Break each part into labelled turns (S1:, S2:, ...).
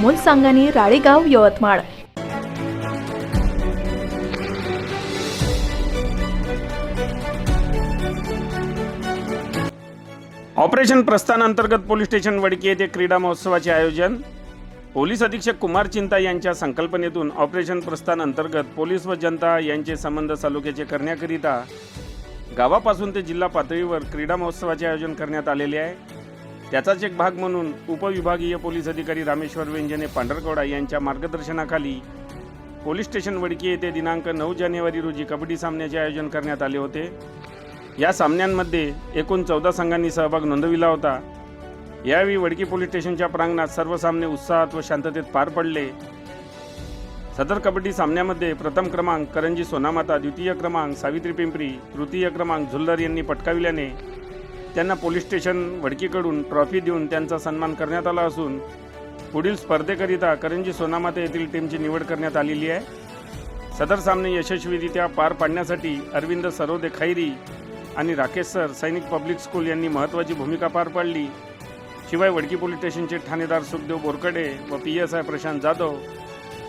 S1: Amol Sangani Ralegaon Yavatmal.
S2: Operation Prasthan अंतर्गत police station Wadki येथे क्रीडा महोत्सवाचे आयोजन. पोलीस अधीक्षक कुमार चिंता यांच्या संकल्पनेतून ऑपरेशन प्रस्थान अंतर्गत पोलीस व जनता यांचे संबंध चालुक्याचे करण्याकरिता गावापासून ते जिल्हा पातळीवर क्रीडा महोत्सवाचे आयोजन करण्यात आलेले आहे. त्याचाच एक भाग म्हणून उपविभागीय पोलीस अधिकारी रामेश्वर वेंजने पांढरकवडा यांच्या मार्गदर्शनाखाली पोलीस स्टेशन वडकी येथे दिनांक नऊ जानेवारी रोजी कबड्डी सामन्याचे आयोजन करण्यात आले होते. या सामन्यांमध्ये एकूण चौदा संघांनी सहभाग नोंदविला होता. यावेळी वडकी पोलीस स्टेशनच्या प्रांगणात सर्व सामने उत्साहात व शांततेत पार पडले. सदर कबड्डी सामन्यामध्ये प्रथम क्रमांक करंजी सोनामाता द्वितीय क्रमांक सावित्री पिंपरी तृतीय क्रमांक झुल्लर यांनी पटकाविल्याने त्यांना पोलीस स्टेशन वडकीकडून ट्रॉफी देऊन त्यांचा सन्मान करण्यात आला असून पुढील स्पर्धेकरिता करंजी सोनामाता येथील टीमची निवड करण्यात आलेली आहे. सदर सामने यशस्वीरित्या पार पाडण्यासाठी अरविंद सरोदे खैरी आणि Rakesh sir Sainik public school यांनी महत्त्वाची भूमिका पार पाडली. शिवाय वडकी पोलीस स्टेशनचे ठाणेदार सुखदेव बोरकडे व P S I Prashant Jadhav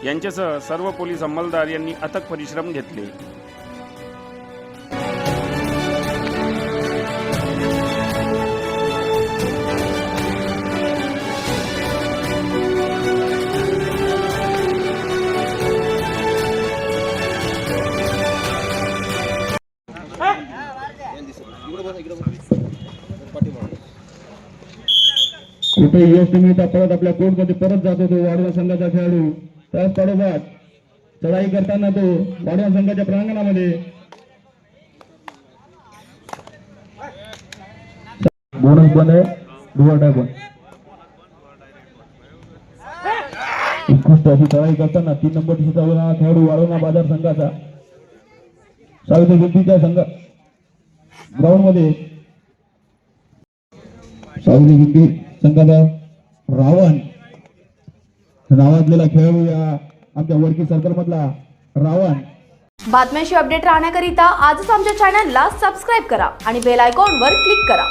S2: यांच्यासह सर्व पोलीस अंमलदार यांनी अथक परिश्रम घेतले.
S3: कुठे यश मिळता परत आपल्या कोर्टमध्ये परत जातो तो वाडवा संघाचा खेळाडू. त्याच पाठोपाठ चढाई करताना तो वाडवा संघाच्या प्रांगणामध्ये. बोनस पण आहे. डुवाटा पण उत्कृष्ट अशी चढाई करताना तीन नंबर खेळाडू वाढवणा बाजार संघाचा. सावित्री संघ ग्राउंडमध्ये सावली हिंदी संघाचा रावण. नावाजलेला खेळाडू या आमच्या वडकी सर्कल मधला रावण.
S4: बातम्यांशी अपडेट राहण्याकरिता आजच आमच्या चॅनलला सबस्क्राईब करा आणि बेल आयकॉनवर क्लिक करा.